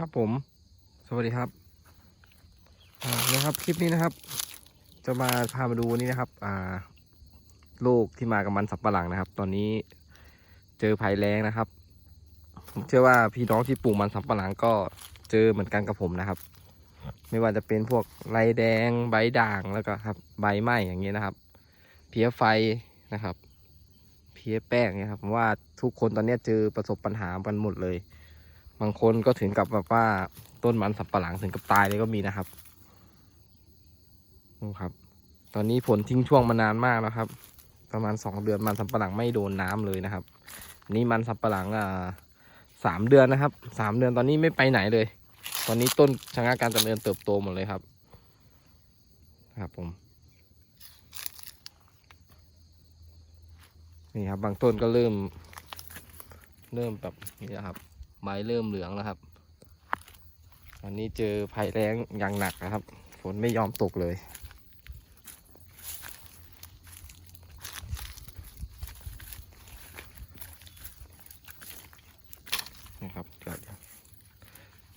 ครับผม สวัสดีครับนะครับคลิปนี้นะครับ จะมาพามาดูนี่นะครับ อ่าโรคที่มากับมันสับปะหลังนะครับ ตอนนี้เจอภัยแล้งนะครับผมเชื่อว่าพี่น้องที่ปลูกมันสับปะหลังก็เจอเหมือนกันกับผมนะครับ ไม่ว่าจะเป็นพวกไรแดงใบด่างแล้วก็ครับ ใบไหม้อย่างเงี้ยนะครับ เพี้ยไฟนะครับ เพี้ยแป้งเนี่ยครับผมว่าทุกคนตอนนี้เจอประสบปัญหากันหมดเลย บางคนก็ถึงกับแบบว่าต้นมันสับปะหลังถึงกับตายเลยก็มีนะครับดูครับ ตอนนี้ฝนทิ้งช่วงมานานมากแล้วครับ ประมาณสองเดือนมันสับปะหลังไม่โดนน้ำเลยนะครับ นี่มันสับปะหลังอ่าสามเดือนนะครับสามเดือนตอนนี้ไม่ไปไหนเลย ตอนนี้ต้นชะงักการจำเริญเติบโตหมดเลยครับ ครับผมนี่ครับบางต้นก็เริ่ม เริ่มแบบนี้ครับ ใบเริ่มเหลืองแล้วครับ วันนี้เจอภัยแล้งอย่างหนักนะครับ ฝนไม่ยอมตกเลย นะครับเดี๋ยว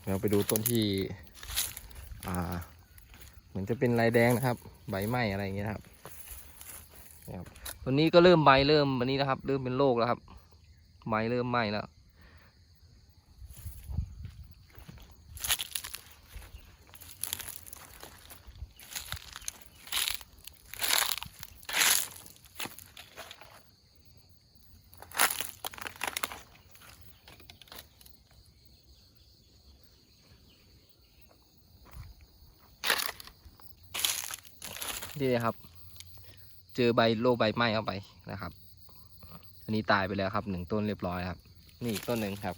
เราไปดูต้นที่ อ่า เหมือนจะเป็นลายแดงนะครับ ใบไหม้อะไรอย่างเงี้ยนะครับนะครับ ตัวนี้ก็เริ่มใบเริ่มวันนี้นะครับ เริ่มเป็นโรคแล้วครับ ใบเริ่มไหม้แล้ว นี่นะครับ เจอใบโรคใบไหม้เข้าไปนะครับ อันนี้ตายไปแล้วครับหนึ่งต้นเรียบร้อยครับ นี่อีกต้นหนึ่งครับ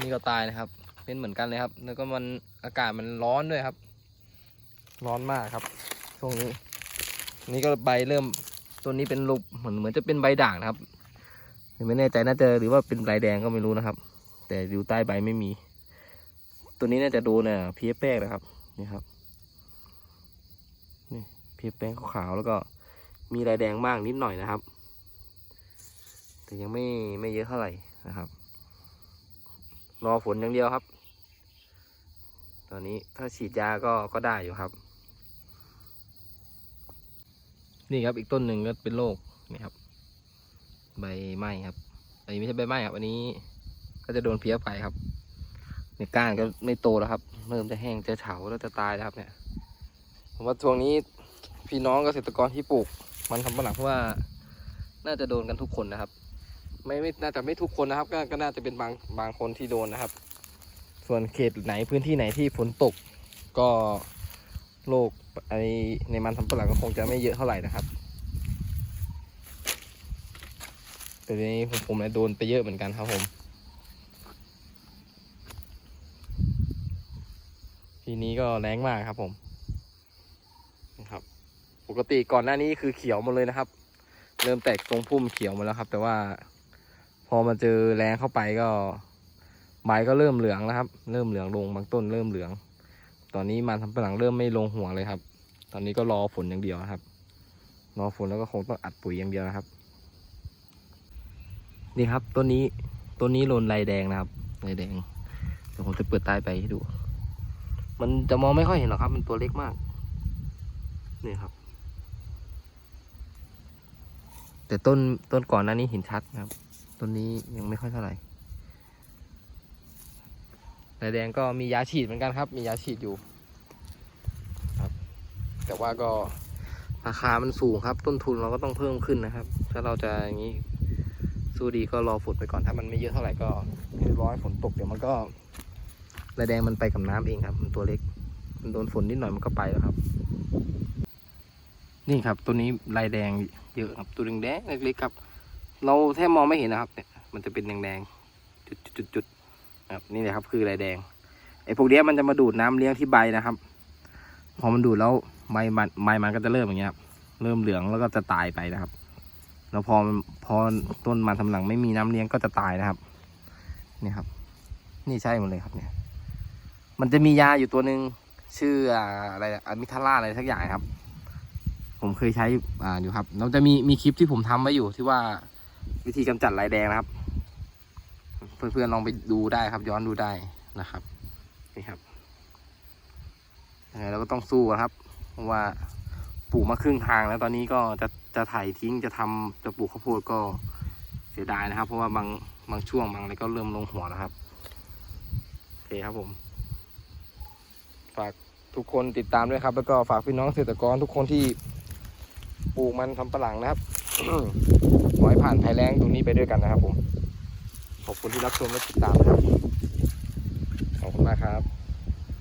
นี่ก็ตายนะครับ เป็นเหมือนกันเลยครับ แล้วก็มันอากาศมันร้อนด้วยครับ ร้อนมากครับช่วงนี้ นี่ก็ใบเริ่มต้นนี้เป็นลูกเหมือนเหมือนจะเป็นใบด่างนะครับไม่แน่ใจน่าจะหรือว่าเป็นใบแดงก็ไม่รู้นะครับ แต่อยู่ใต้ใบไม่มี ตัวนี้น่าจะโดนเนี่ยเพี้ยแป้งนะครับนี่ครับเพียแป้งขาวๆแล้วก็มีลายแดงบ้างนิดหน่อยนะครับ แต่ยังไม่ไม่เยอะเท่าไหร่นะครับ รอฝนอย่างเดียวครับ ตอนนี้ถ้าฉีดยาก็ก็ได้อยู่ครับ นี่ครับอีกต้นหนึ่งก็เป็นโรคนี่ครับ ใบไหม้ครับอันนี้ไม่ใช่ใบไหม้ครับอันนี้ก็จะโดนเพี้ยไฟครับในก้านก็ไม่โตแล้วครับ เริ่มจะแห้งจะเฉาแล้วจะตายแล้วครับเนี่ยผมว่าช่วงนี้ พี่น้องเกษตรกรที่ปลูก มันสำปะหลังว่า น่าจะโดนกันทุกคนนะครับ ไม่ไม่น่าจะไม่ทุกคนนะครับ ก็ก็น่าจะเป็นบางบางคนที่โดนนะครับ ส่วนเขตไหนพื้นที่ไหนที่ฝนตก ก็โรคไอในมันสำปะหลังก็คงจะไม่เยอะเท่าไหร่นะครับแต่ทีนี้ผมผมเนี่ยโดนไปเยอะเหมือนกันครับผม ทีนี้ก็แรงมากครับผม ปกติก่อนหน้านี้คือเขียวหมดเลยนะครับ เริ่มแตกทรงพุ่มเขียวหมาแล้วครับ แต่ว่า พอมาเจอแรงเข้าไปก็ใบก็เริ่มเหลืองแล้วครับ เริ่มเหลืองลงบางต้นเริ่มเหลือง ตอนนี้มันทำปหลังเริ่มไม่ลงหัวเลยครับ ตอนนี้ก็รอฝนอย่างเดียวนะครับ รอฝนแล้วก็คงต้องอัดปุ๋ยอย่างเดียวนะครับ นี่ครับต้นนี้ต้นนี้โลนลายแดงนะครับลายแดงเดี๋ยวผมจะเปิดใต้ไปให้ดู มันจะมองไม่ค่อยเห็นหรอกครับ มันตัวเล็กมาก นี่ครับ แต่ต้นต้นก่อนหน้านี้เห็นชัดนะครับ ต้นนี้ยังไม่ค่อยเท่าไหร่ลายแดงก็มียาฉีดเหมือนกันครับ มียาฉีดอยู่ครับ แต่ว่าก็ราคามันสูงครับ ต้นทุนเราก็ต้องเพิ่มขึ้นนะครับ ถ้าเราจะอย่างนี้สู้ดีก็รอฝนไปก่อนถ้ามันไม่เยอะเท่าไหร่ก็เรียบร้อยฝนตกเดี๋ยวมันก็ลายแดงมันไปกับน้ำเองครับ มันตัวเล็ก มันโดนฝนนิดหน่อยมันก็ไปแล้วครับ นี่ครับตัวนี้ลายแดง เยอะครับตัวแดงๆเล็กๆครับ เราแทบมองไม่เห็นนะครับเนี่ยมันจะเป็นแดงๆจุดๆๆครับนี่แหละครับคือลายแดงไอ้พวกเนี้ยมันจะมาดูดน้ำเลี้ยงที่ใบนะครับพอมันดูดแล้วใบมันใบมันก็จะเริ่มอย่างเงี้ยครับเริ่มเหลืองแล้วก็จะตายไปนะครับ แล้วพอพอต้นมันทำหลังไม่มีน้ำเลี้ยงก็จะตายนะครับนี่ครับ นี่ใช่หมดเลยครับเนี่ย มันจะมียาอยู่ตัวหนึ่งชื่ออ่าอะไรอะมิทาร่าอะไรสักอย่างครับ ผมเคยใช้อ่าอยู่ครับแล้วจะมีมีคลิปที่ผมทำไว้อยู่ที่ว่าวิธีกำจัดลายแดงนะครับ เพื่อนๆลองไปดูได้ครับ ย้อนดูได้นะครับนี่ครับยังไงเราก็ต้องสู้ครับเพราะว่าปลูกมาครึ่งทางแล้วตอนนี้ก็จะจะไถทิ้งจะทำจะปลูกข้าวโพดก็เสียดายนะครับ เพราะว่าบางบางช่วงบางอะไรก็เริ่มลงหัวแล้วครับโอเคครับผม ฝากทุกคนติดตามด้วยครับ แล้วก็ฝากพี่น้องเกษตรกรทุกคนที่ ปลูกมันทำปะหลังนะครับขอให้ผ่านภัยแล้งตรงนี้ไปด้วยกันนะครับผม ขอบคุณที่รับชมและติดตามนะครับ ขอบคุณมากครับ